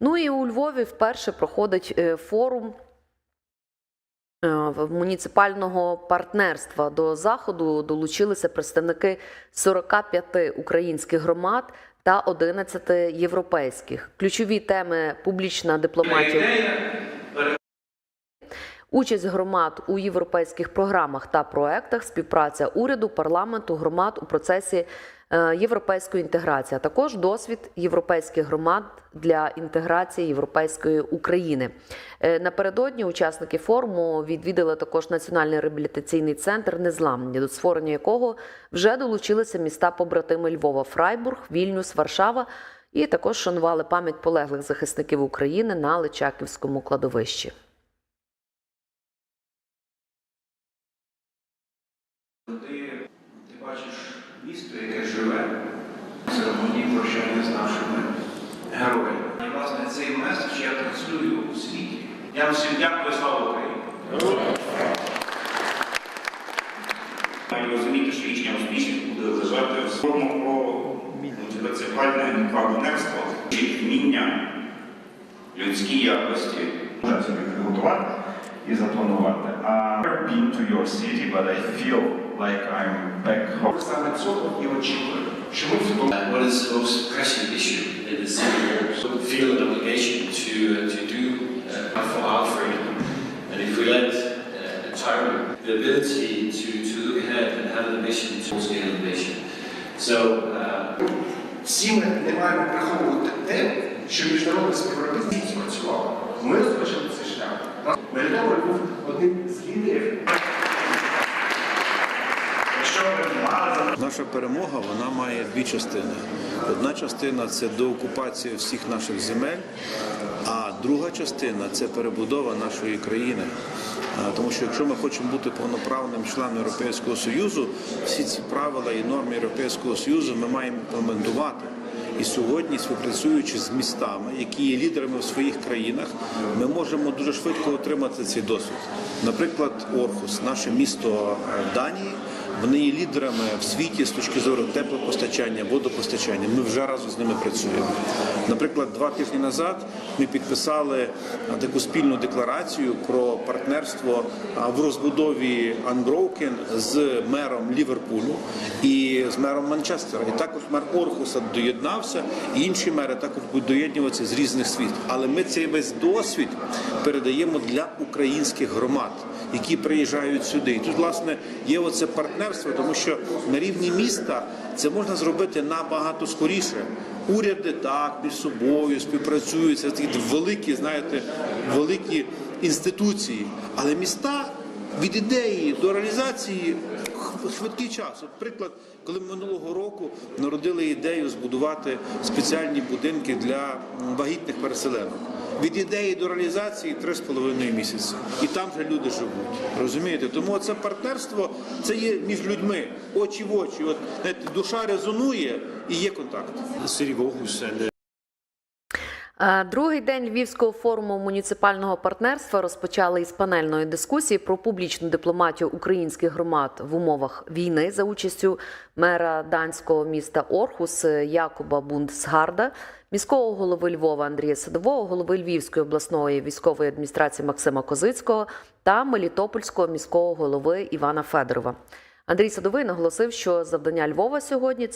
Ну і у Львові вперше проходить е, форум е, муніципального партнерства. До заходу долучилися представники 45 українських громад та 11 європейських. Ключові теми публічна дипломатія. Участь громад у європейських програмах та проектах, співпраця уряду, парламенту, громад у процесі е, європейської інтеграції, а також досвід європейських громад для інтеграції європейської України. Е, Напередодні учасники форуму відвідали також Національний реабілітаційний центр Незламні, до створення якого вже долучилися міста побратими Львова, Фрайбург, Вільнюс, Варшава. І також шанували пам'ять полеглих захисників України на Личаківському кладовищі. Ти, ти бачиш місто, яке живе церемонії прощання з нашими героями. І, власне, цей меседж я транслюю у світі. Я вам всім дякую, слава Україні! Маю розуміти, що їхня успішність буде лежати в форму про муніципальне партнерство чи вміння людській якості. Можна собі підготувати і запланувати. А I've been to your city, but I feel like I'm back home. Саме цього і очікую, що ми в тому Uh, what is the most pressing issue in the city here? So we feel an obligation to, uh, to do uh, for our freedom. And if we let uh, entirely the ability to, to look ahead and have an ambition towards the innovation. So uh, Всі ми не маємо приховувати те, що міжнародне співробітництво Наша перемога вона має дві частини. Одна частина це доокупація всіх наших земель, а друга частина це перебудова нашої країни. Тому що якщо ми хочемо бути повноправним членом Європейського Союзу, всі ці правила і норми Європейського Союзу ми маємо імплементувати. І сьогодні, співпрацюючи з містами, які є лідерами в своїх країнах, ми можемо дуже швидко отримати цей досвід. Наприклад, Орхус, наше місто е, Данії, вони є лідерами в світі з точки зору теплопостачання, водопостачання. Ми вже разом з ними працюємо. Наприклад, два тижні назад ми підписали таку спільну декларацію про партнерство в розбудові Unbroken з мером Ліверпулю і з мером Манчестера. І також мер Орхуса доєднався, і інші мери також будуть доєднуватися з різних світ. Але ми цей весь досвід передаємо для українських громад, які приїжджають сюди. І тут, власне, є оце партнерство, тому що на рівні міста це можна зробити набагато скоріше. Уряди так між собою співпрацюють, це такі великі, знаєте, великі інституції. Але міста від ідеї до реалізації швидкий час. От приклад, коли ми минулого року народили ідею збудувати спеціальні будинки для вагітних переселенок. Від ідеї до реалізації три з половиною місяці, і там же люди живуть. Розумієте? Тому це партнерство це є між людьми, очі в очі. От душа резонує і є контакт. Другий день Львівського форуму муніципального партнерства розпочали із панельної дискусії про публічну дипломатію українських громад в умовах війни за участю мера данського міста Орхус Якоба Бундсгарда, міського голови Львова Андрія Садового, голови Львівської обласної військової адміністрації Максима Козицького та Мелітопольського міського голови Івана Федорова. Андрій Садовий наголосив, що завдання Львова сьогодні це